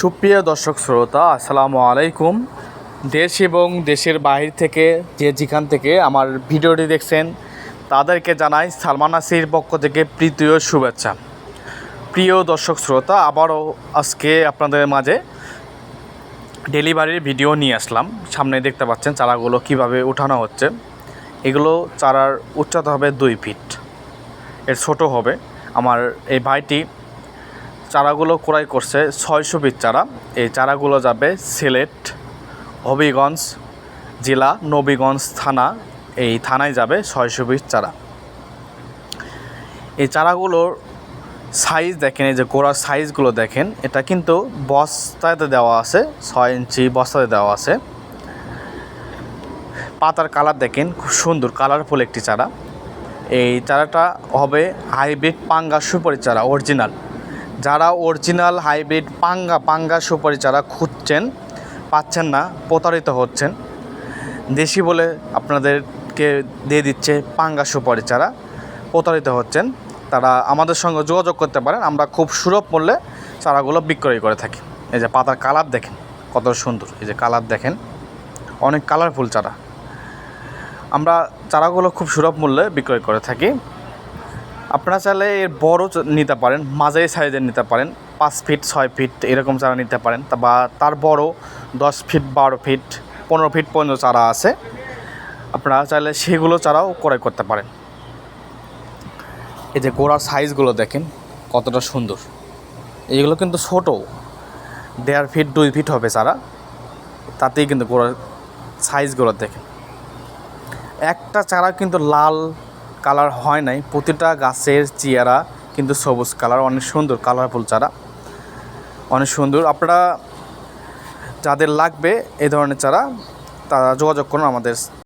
সুপ্রিয় দর্শক শ্রোতা, আসসালামু আলাইকুম। দেশ এবং দেশের বাহির থেকে যে যেখান থেকে আমার ভিডিওটি দেখছেন, তাদেরকে জানাই সালমান নাসির পক্ষ থেকে প্রীতীয় শুভেচ্ছা। প্রিয় দর্শক শ্রোতা, আবারও আজকে আপনাদের মাঝে ডেলিভারির ভিডিও নিয়ে আসলাম। সামনে দেখতে পাচ্ছেন চারাগুলো কীভাবে উঠানো হচ্ছে। এগুলো চারার উচ্চতা হবে দুই ফিট। এর ছোট হবে। আমার এই ভাইটি চারাগুলো ক্রয় করছে ছয়শো পিস চারা। এই চারাগুলো যাবে সিলেট, হবিগঞ্জ জেলা, নবীগঞ্জ থানা, এই থানায় যাবে ছয়শো পিস চারা। এই চারাগুলোর সাইজ দেখেন, এই যে গোড়ার সাইজগুলো দেখেন, এটা কিন্তু বস্তাতে দেওয়া আছে, ছয় ইঞ্চি বস্তাতে দেওয়া আছে। পাতার কালার দেখেন, খুব সুন্দর কালারফুল একটি চারা। এই চারাটা হবে হাইব্রিড পাঙ্গা সুপারি চারা অরিজিনাল যারা অরিজিনাল হাইব্রিড পাঙ্গা পাঙ্গা সুপারি চারা খুঁজছেন, পাচ্ছেন না, প্রতারিত হচ্ছেন। দেশি বলে আপনাদেরকে দিয়ে দিচ্ছে পাঙ্গা সুপারি চারা, প্রতারিত হচ্ছেন। তারা আমাদের সঙ্গে যোগাযোগ করতে পারেন, আমরা খুব সুলভ মূল্যে চারাগুলো বিক্রয় করে থাকি। এই যে পাতার কালার দেখেন, কত সুন্দর, এই যে কালার দেখেন, অনেক কালারফুল চারা। আমরা চারাগুলো খুব সুলভ মূল্যে বিক্রয় করে থাকি। আপনারা চাইলে এর বড় নিতে পারেন, মাঝারি সাইজের নিতে পারেন, পাঁচ ফিট ছয় ফিট এরকম চারা নিতে পারেন বা তার বড় দশ ফিট বারো ফিট পনেরো ফিট পর্যন্ত চারা আছে। আপনারা চাইলে সেগুলো চারাও ক্রয় করতে পারেন। এই যে গোড়ার সাইজগুলো দেখেন, কতটা সুন্দর। এইগুলো কিন্তু ছোটো, দেড় ফিট দুই ফিট হবে চারা। তাতেই কিন্তু গোড়ার সাইজগুলো দেখেন। একটা চারা কিন্তু লাল কালার হয় নাই। প্রতিটা গাছের চেয়ারা কিন্তু সবুজ কালার, অনেক সুন্দর কালারফুল চারা, অনেক সুন্দর। আপনারা যাদের লাগবে এ ধরনের চারা, তারা যোগাযোগ করুন আমাদের